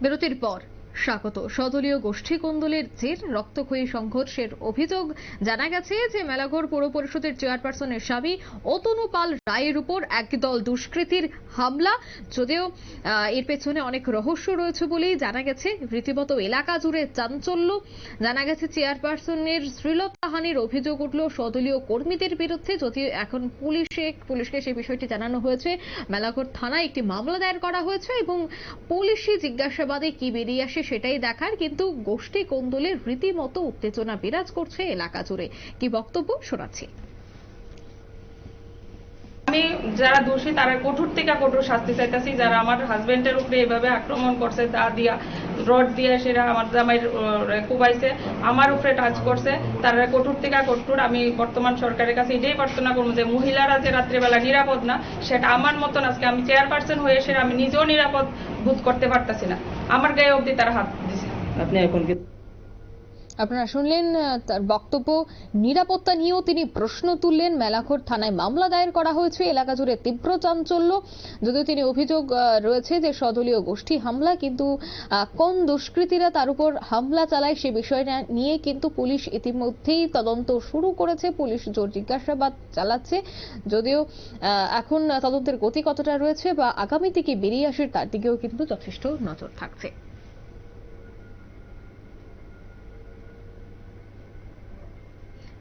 বিরতির পর। স্বাগত। সদলীয় গোষ্ঠী কোন্দলের জের রক্তক্ষয়ী সংঘর্ষের অভিযোগ জানা গেছে যে মেলাঘর পৌর পরিষদের চেয়ারপারসনের স্বামী অতনু পাল রায়ের উপর একদল দুষ্কৃতীর হামলা। যদিও এর পেছনে অনেক রহস্য রয়েছে বলেই জানা গেছে। রীতিমতো এলাকা জুড়ে চাঞ্চল্য। জানা গেছে, চেয়ারপারসনের শ্রীলতাহানির অভিযোগ উঠল সদলীয় কর্মীদের বিরুদ্ধে। যদিও এখন পুলিশে, পুলিশকে সেই বিষয়টি জানানো হয়েছে, মেলাঘর থানায় একটি মামলা দায়ের করা হয়েছে এবং পুলিশি জিজ্ঞাসাবাদে কি বেরিয়ে আসে সেটাই দেখার কিন্তু গোষ্ঠী কোন্দলের রীতিমতো উত্তেজনা বিরাজ করছে এলাকা জুড়ে। কি বক্তব্য শোনাচ্ছি। আমি যারা দোষী, তারা কঠোর থেকে কঠোর শাস্তি চাইতেছি। যারা আমার হাজবেন্ডের উপরে এইভাবে আক্রমণ করছে দা দিয়া রড দিয়ে সেরা আমার জামাই কুবাইছে, আমার উপরে টাচ করছে, তারা কঠোর থেকে কঠোর। আমি বর্তমান সরকারের কাছে এটাই প্রার্থনা করব যে, মহিলারা যে রাত্রিবেলা নিরাপদ না, সেটা আমার মতন আজকে আমি চেয়ারপারসন হয়ে সেটা আমি নিজেও নিরাপদ বোধ করতে পারতাছি না। আমার গায়ে অবধি তারা হাত দিছে। আপনি এখন আপনারা শুনলেন তার বক্তব্য, নিরাপত্তা নিয়েও তিনি প্রশ্ন তুললেন। মেলাখোর থানায় মামলা দায়ের করা হয়েছে। এলাকা জুড়ে তীব্র চাঞ্চল্য। যদিও তিনি অভিযোগ রয়েছে যে সদলীয় গোষ্ঠী হামলা, কিন্তু কোন দুষ্কৃতীরা তার উপর হামলা চালায় সে বিষয়টা নিয়ে কিন্তু পুলিশ ইতিমধ্যেই তদন্ত শুরু করেছে। পুলিশ জোর জিজ্ঞাসাবাদ চালাচ্ছে। যদিও এখন তদন্তের গতি কতটা রয়েছে বা আগামীতে কি বেরিয়ে আসে, তার দিকেও কিন্তু যথেষ্ট নজর থাকছে।